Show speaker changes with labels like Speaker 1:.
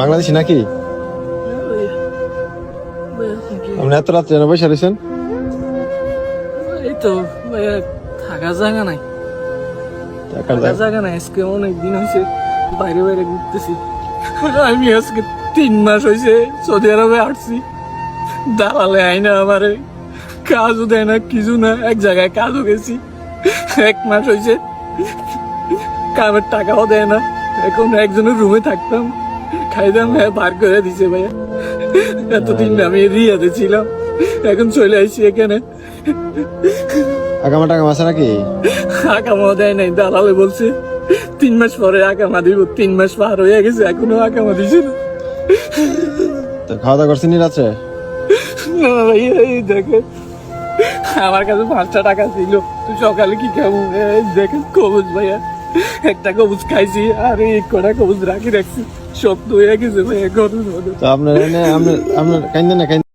Speaker 1: বাংলাদেশি নাকি? আপনি এত রাত্রে যেন বসে রয়েছেন?
Speaker 2: এই তো থাকার জায়গা নাই। থাকার জায়গা? নাই আজকে অনেক দিন হয়েছে বাইরে বাইরে ঘুরতেছি। আমি আজকে তিন মাস হয়েছে সৌদি আরবে আসছি। দালালে আইনা আমারে কাজও দেয় না কিছু না এক জায়গায় কাজও গেছি। এক মাস হয়েছে কামের টাকাও দেয় না এখন একজনের রুমে থাকতাম। খাইতাম হ্যাঁ বার করে দিছে ভাইয়া। এতদিন আমি রিয়াতে ছিলাম এখন চলে আসছি এখানে।
Speaker 1: আগামা টাকা আছে নাকি?
Speaker 2: আকামা দেয় নাই দালালে বলছে তিন মাস পরে আকামা দিব তিন মাস পার হয়ে গেছে এখনও আকামা দিছে না।
Speaker 1: তো খাওয়া দাওয়া করছেন রাত্রে
Speaker 2: না ভাই এই দেখে আমার কাছে পাঁচটা টাকা ছিল তুই সকালে কি খাব? এই দেখে কবুজ ভাইয়া। একটা কবুজ খাইছি, আর এই কটা কবুজ রাখি রাখছি। সব তো হয়ে গেছে মধ্যে
Speaker 1: তো আপনার আপনার কাইন্দেন না